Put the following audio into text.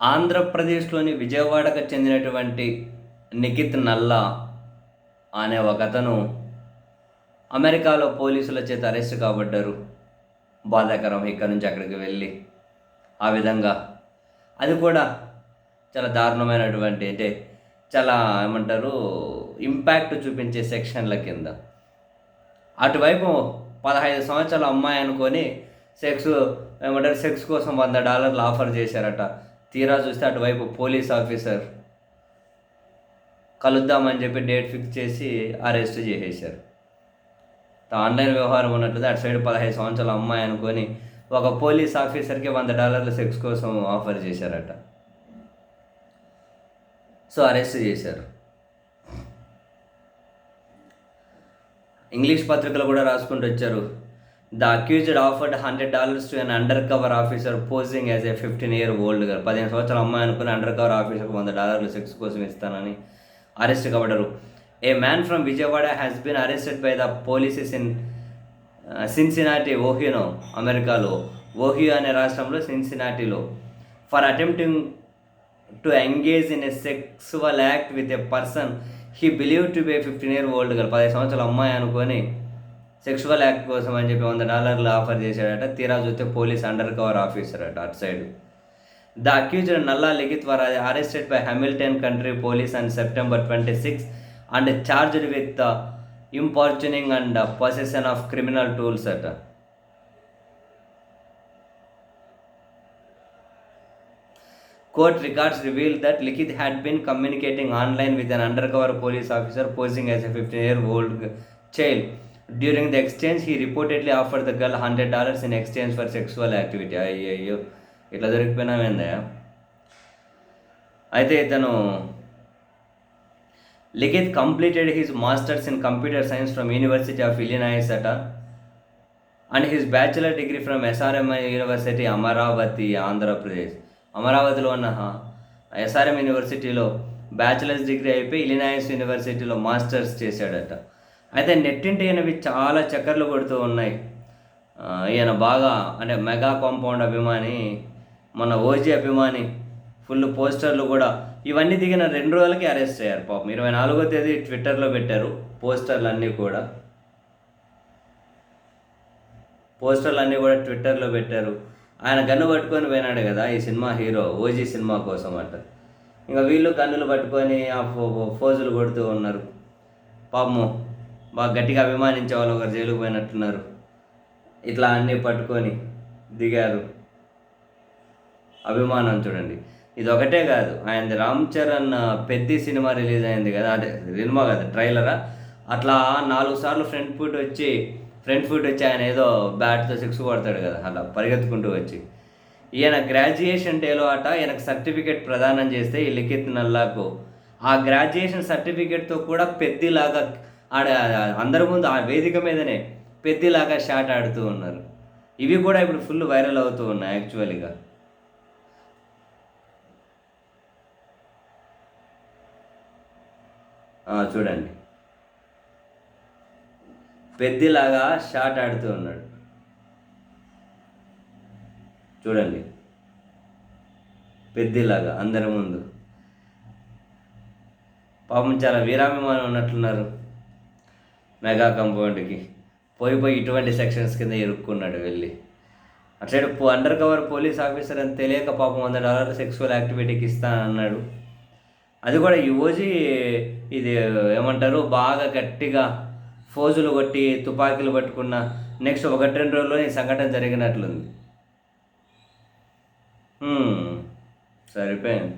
ఆంధ్రప్రదేశ్లోని విజయవాడకు చెందినటువంటి నిఖిత్ నల్లా అనే ఒక అతను అమెరికాలో పోలీసుల చేత అరెస్ట్ కాబడ్డారు. బాధాకరం ఇక్కడ నుంచి అక్కడికి వెళ్ళి ఆ విధంగా. అది కూడా చాలా దారుణమైనటువంటి అంటే చాలా ఏమంటారు ఇంపాక్ట్ చూపించే సెక్షన్ల కింద. అటువైపు పదహైదు సంవత్సరాల అమ్మాయి అనుకొని సెక్స్ ఏమంటారు సెక్స్ కోసం వంద డాలర్లు ఆఫర్ చేశారట. తీరా చూస్తే అటువైపు పోలీస్ ఆఫీసర్ కలుద్దామని చెప్పి డేట్ ఫిక్స్ చేసి అరెస్ట్ చేసేసారు ఆన్లైన్ వ్యవహారం ఉన్నట్లుగా అటు సైడ్ పదహైదు సంవత్సరాల అమ్మాయి అనుకొని ఒక పోలీస్ ఆఫీసర్కి వంద డాలర్ల సెక్స్ కోసం ఆఫర్ చేశారట. సో అరెస్ట్ చేశారు. ఇంగ్లీష్ పత్రికలు కూడా రాసుకుంటూ వచ్చారు. The accused offered hundred dollars to an undercover officer posing as a fifteen year old girl పదిహేను సంవత్సరాల అమ్మాయి అనుకుని అండర్ కవర్ ఆఫీసర్కి వంద డాలర్లు సెక్స్ కోసం ఇస్తానని arrest కాబడ్డారు a man from Vijayawada has been arrested by the polices in Cincinnati ఓహియోనో అమెరికాలో ఓహియో అనే రాష్ట్రంలో సిన్సినాటిలో for attempting to engage in a sexual act with a person he believe to be fifteen year old girl పదిహేను సంవత్సరాల అమ్మాయి అనుకొని sexual act కోసం అని చెప్పి వంద డాలర్లు ఆఫర్ చేశాడట. తీరా చూస్తే పోలీస్ అండర్ కవర్ ఆఫీసర్ అట అటు side the accused Nalla Likhith were arrested by Hamilton country police and September twenty six and charged with importuning and possession of criminal tools అట. Court records reveal that Likith had been communicating online with an undercover police officer posing as a 15 year old child. During the exchange he reportedly offer the girl hundred dollars in exchange for sexual activity అయ్యో ఇట్లా దొరికిపోయినామేందా అయితే ఇతను Likhith completed his masters in computer science from university of Illinois అట. And his bachelor degree from SRMI university Amaravati Andhra Pradesh అమరావతిలో ఉన్న SRM యూనివర్సిటీలో bachelors degree అయిపోయి ఇలినాయస్ యూనివర్సిటీలో మాస్టర్స్ చేశాడట. అయితే నెట్టింటి ఈయనవి చాలా చక్కర్లు కొడుతూ ఉన్నాయి. ఈయన బాగా అంటే మెగా కాంపౌండ్ అభిమాని మన ఓజీ అభిమాని ఫుల్ పోస్టర్లు కూడా ఇవన్నీ దిగిన రెండు రోజులకి అరెస్ట్ అయ్యారు పాపం. ఇరవై నాలుగో తేదీ ట్విట్టర్లో పెట్టారు పోస్టర్లు అన్నీ కూడా. పోస్టర్లు అన్నీ కూడా ట్విట్టర్లో పెట్టారు. ఆయన గన్ను పట్టుకొని పోయినాడు కదా ఈ సినిమా హీరో ఓజీ సినిమా కోసం అంట. ఇంకా వీళ్ళు గన్నులు పట్టుకొని ఆ ఫో- ఫోజులు కొడుతూ ఉన్నారు. పాపము బాగా గట్టిగా అభిమానించే వాళ్ళు ఒకరు జైలుకు పోయినట్టున్నారు. ఇట్లా అన్నీ పట్టుకొని దిగారు. అభిమానం చూడండి. ఇది ఒకటే కాదు ఆయనది రామ్ చరణ్ పెద్ద సినిమా రిలీజ్ అయింది కదా అదే సినిమా కదా ట్రైలరా? అట్లా నాలుగు సార్లు ఫ్రంట్ ఫుట్ వచ్చి ఫ్రంట్ ఫుట్ వచ్చి ఆయన ఏదో బ్యాట్తో సిక్స్ కొడతాడు కదా అలా పరిగెత్తుకుంటూ వచ్చి. ఈయన గ్రాడ్యుయేషన్ డేలో అట ఈయనకు సర్టిఫికేట్ ప్రదానం చేస్తే ఈ లిఖిత్ నల్లాకు. ఆ గ్రాడ్యుయేషన్ సర్టిఫికేట్తో కూడా పెద్దలాగా ఆడ అందరి ముందు ఆ వేదిక మీదనే పెద్దిలాగా షాట్ ఆడుతూ ఉన్నారు. ఇవి కూడా ఇప్పుడు ఫుల్ వైరల్ అవుతూ ఉన్నాయి యాక్చువల్గా చూడండి. పెద్దిలాగా షాట్ ఆడుతూ ఉన్నాడు. చూడండి. పెద్దిలాగా అందరి ముందు. పాపం చాలా వీరాభిమానం ఉన్నట్లున్నారు. మెగా కంపౌండ్కి పోయి పోయి ఇటువంటి సెక్షన్స్ కింద ఇరుక్కున్నాడు వెళ్ళి. అటు పో అండర్ కవర్ పోలీస్ ఆఫీసర్ అని తెలియక పాపం వంద డాలర్లు సెక్సువల్ యాక్టివిటీకి ఇస్తానన్నాడు అది కూడా ఈ ఇది ఏమంటారు? బాగా గట్టిగా ఫోజులు కొట్టి తుపాకీలు పట్టుకున్న నెక్స్ట్ ఒకటి రెండు రోజుల్లో ఈ సంఘటన జరిగినట్లుంది. సరిపోయింది.